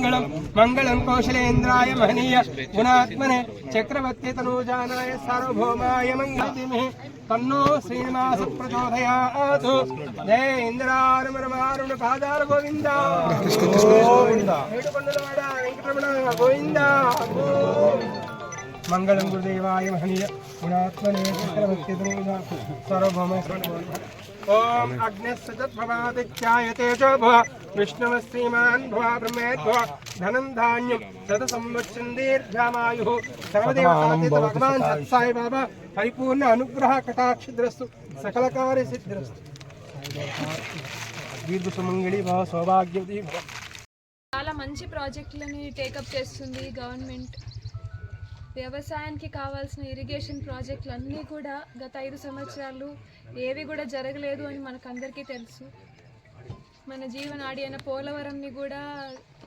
మంగళం మంగళం కౌశలేంద్రాయ మహనీయ గుణాత్మనే చక్రవర్తి తనూజానాయ సార్వభౌమాయ మంగళదిమి. తన్నో శ్రీనివాస ప్రచోదయాతు. జయ ఇంద్రారుణ పాదాల గోవింద. ఏడుకొండలవాడ వెంకటరమణ గోవింద. మంగళం గురుదేవాయ మహనీయ గుణాత్మనే చక్రవర్తి తనూజానాయ సార్వభౌమ. ఓం అగ్నిస్సజద్భవాదిత్యాయతే చ భవ విష్ణవ శ్రీమాన్ భవ బ్రహ్మేద్భవ ధనం ధాన్యం శత సంవత్సరం దీర్ఘమాయు భగవాన్ సత్సాయి బాబా పరిపూర్ణ అనుగ్రహ కటాక్షిద్రస్తు సకల కార్య సిద్ధిరస్తు దీర్ఘ సుమంగళి భవ సౌభాగ్యవతి భవ చాలా మంచి ప్రాజెక్టులని టేకప్ చేస్తుంది గవర్నమెంట్. వ్యవసాయానికి కావాల్సిన ఇరిగేషన్ ప్రాజెక్టులు అన్నీ కూడా గత ఐదు సంవత్సరాలు ఏవి కూడా జరగలేదు అని మనకందరికీ తెలుసు. మన జీవనాడి అయిన పోలవరంని కూడా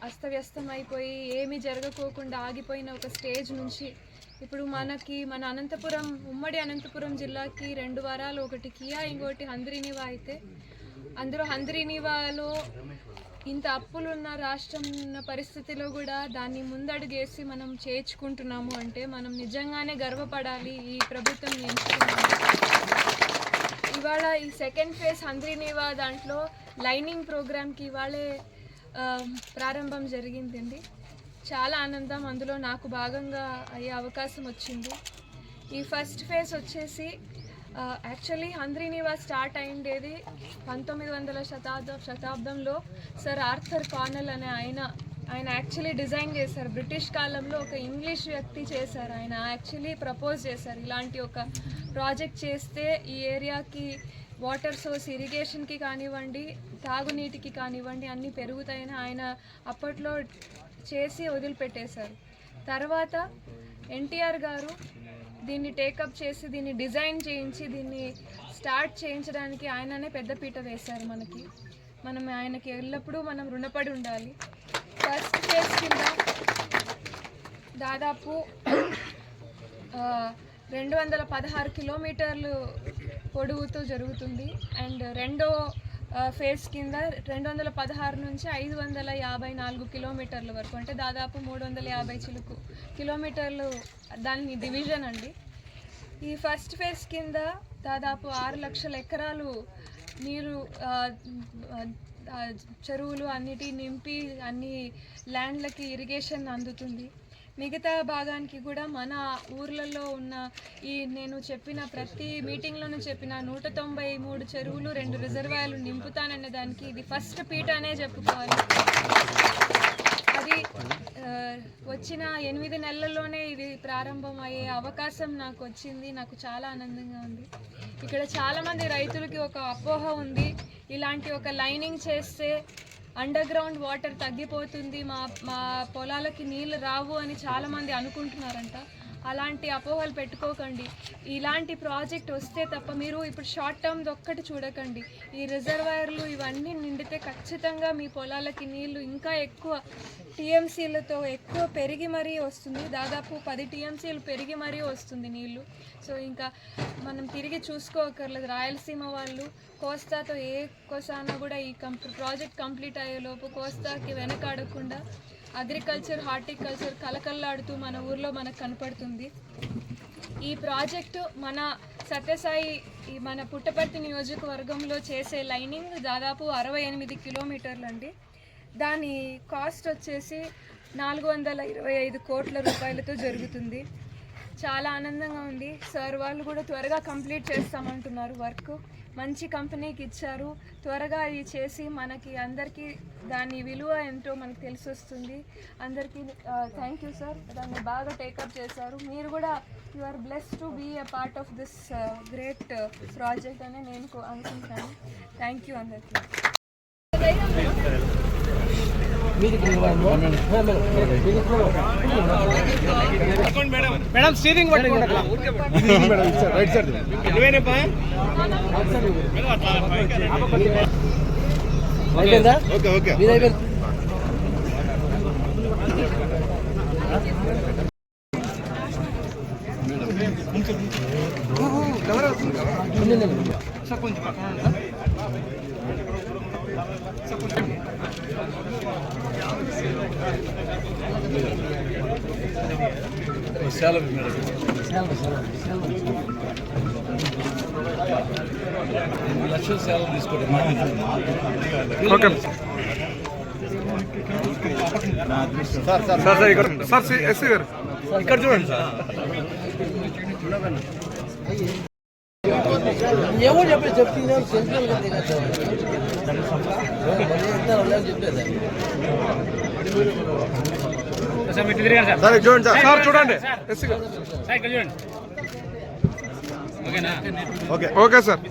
అస్తవ్యస్తం అయిపోయి ఏమీ జరగకోకుండా ఆగిపోయిన ఒక స్టేజ్ నుంచి ఇప్పుడు మనకి మన అనంతపురం ఉమ్మడి అనంతపురం జిల్లాకి రెండు వారాలు ఒకటి కియా ఇంకోటి హంద్రీనివా అయితే అందరూ హంద్రీనివాలో ఇంత అప్పులున్న రాష్ట్రం ఉన్న పరిస్థితిలో కూడా దాన్ని ముందడుగేసి మనం చేర్చుకుంటున్నాము అంటే మనం నిజంగానే గర్వపడాలి ఈ ప్రభుత్వం ఎంచుకున్నాము ఇవాళ ఈ సెకండ్ ఫేజ్ హంద్రీనివా దాంట్లో లైనింగ్ ప్రోగ్రామ్కి ఇవాళే ప్రారంభం జరిగిందండి. చాలా ఆనందం. అందులో నాకు భాగంగా అయ్యే అవకాశం వచ్చింది. ఈ ఫస్ట్ ఫేజ్ వచ్చేసి యాక్చువల్లీ హంద్రీనివా స్టార్ట్ అయిండేది పంతొమ్మిది వందల శతాబ్దం శతాబ్దంలో సర్ ఆర్థర్ కార్నల్ అనే ఆయన ఆయన యాక్చువల్లీ డిజైన్ చేశారు. బ్రిటిష్ కాలంలో ఒక ఇంగ్లీష్ వ్యక్తి చేశారు. ఆయన యాక్చువల్లీ ప్రపోజ్ చేశారు. ఇలాంటి ఒక ప్రాజెక్ట్ చేస్తే ఈ ఏరియాకి వాటర్ సోర్స్ ఇరిగేషన్కి కానివ్వండి తాగునీటికి కానివ్వండి అన్నీ పెరుగుతాయని ఆయన అప్పట్లో చేసి వదిలిపెట్టేశారు. తర్వాత ఎన్టీఆర్ గారు దీన్ని టేకప్ చేసి దీన్ని డిజైన్ చేయించి దీన్ని స్టార్ట్ చేయించడానికి ఆయననే పెద్దపీట వేశారు మనకి. మనం ఆయనకి ఎల్లప్పుడూ మనం రుణపడి ఉండాలి. ఫస్ట్ ఫేజ్ కింద దాదాపు రెండు వందల పదహారు కిలోమీటర్లు పొడవుతో జరుగుతుంది. అండ్ రెండో ఫేజ్ కింద రెండు వందల పదహారు నుంచి ఐదు వందల యాభై నాలుగు కిలోమీటర్ల వరకు అంటే దాదాపు మూడు వందల యాభై చిలుకు కిలోమీటర్లు దాని డివిజన్ అండి. ఈ ఫస్ట్ ఫేజ్ కింద దాదాపు ఆరు లక్షల ఎకరాలు నీరు చెరువులు అన్నిటి నింపి అన్ని ల్యాండ్లకి ఇరిగేషన్ అందుతుంది. మిగతా భాగానికి కూడా మన ఊర్లలో ఉన్న ఈ నేను చెప్పిన ప్రతి మీటింగ్లోనూ చెప్పిన నూట తొంభై మూడు చెరువులు రెండు రిజర్వాయర్లు నింపుతాననే దానికి ఇది ఫస్ట్ పీట అనే చెప్పుకోవాలి. అది వచ్చిన ఎనిమిది నెలల్లోనే ఇది ప్రారంభం అయ్యే అవకాశం నాకు వచ్చింది. నాకు చాలా ఆనందంగా ఉంది. ఇక్కడ చాలామంది రైతులకి ఒక అపోహ ఉంది. ఇలాంటి ఒక లైనింగ్ చేస్తే అండర్ గ్రౌండ్ వాటర్ తగ్గిపోతుంది మా మా పొలాలకి నీళ్ళు రావు అని చాలామంది అనుకుంటున్నారంట. అలాంటి అపోహలు పెట్టుకోకండి. ఇలాంటి ప్రాజెక్ట్ వస్తే తప్ప మీరు ఇప్పుడు షార్ట్ టర్మ్ ఒక్కటి చూడకండి. ఈ రిజర్వాయర్లు ఇవన్నీ నిండితే ఖచ్చితంగా మీ పొలాలకి నీళ్ళు ఇంకా ఎక్కువ టీఎంసీలతో ఎక్కువ పెరిగి మరీ వస్తుంది. దాదాపు పది టీఎంసీలు పెరిగి మరీ వస్తుంది నీళ్ళు. సో ఇంకా మనం తిరిగి చూసుకోకర్లేదు. రాయలసీమ వాళ్ళు కోస్తాతో ఏ కోసానా కూడా ఈ కంప్ ప్రాజెక్ట్ కంప్లీట్ అయ్యేలోపు కోస్తాకి వెనకాడకుండా అగ్రికల్చర్ హార్టికల్చర్ కలకల్లాడుతూ మన ఊర్లో మనకు కనపడుతుంది. ఈ ప్రాజెక్టు మన సత్యసాయి ఈ మన పుట్టపర్తి నియోజకవర్గంలో చేసే లైనింగ్ దాదాపు అరవై ఎనిమిది కిలోమీటర్లు అండి. దాని కాస్ట్ వచ్చేసి నాలుగు వందల ఇరవై ఐదు కోట్ల రూపాయలతో జరుగుతుంది. చాలా ఆనందంగా ఉంది. సార్ వాళ్ళు కూడా త్వరగా కంప్లీట్ చేస్తామంటున్నారు వర్క్. మంచి కంపెనీకి ఇచ్చారు. త్వరగా ఇది చేసి మనకి అందరికీ దాని విలువ ఏంటో మనకు తెలిసి వస్తుంది అందరికీ థ్యాంక్ యూ సార్ దాన్ని బాగా టేకప్ చేశారు. మీరు కూడా you are bless to be a part of this great project అని నేను అనుకుంటున్నాను అనుకుంటాను. థ్యాంక్ యూ అందరికీ. మేడం స్టీరింగ్ పట్టుకోండి అయిపోయిందా ఓకే ఓకే మీది అయిపోయింది ఉండండి. సార్ కొంచెం పక్కన తీసుకోవడం సార్ సార్ ఇక్కడ సార్ ఎస్సీ గారు ఇక్కడ చూడండి సార్ ఏమో చెప్పలేదు చెప్తున్నా సెంట్రల్గా సార్ చూడండి సార్. సార్ చూడండి. గారు ఓకే ఓకే సార్.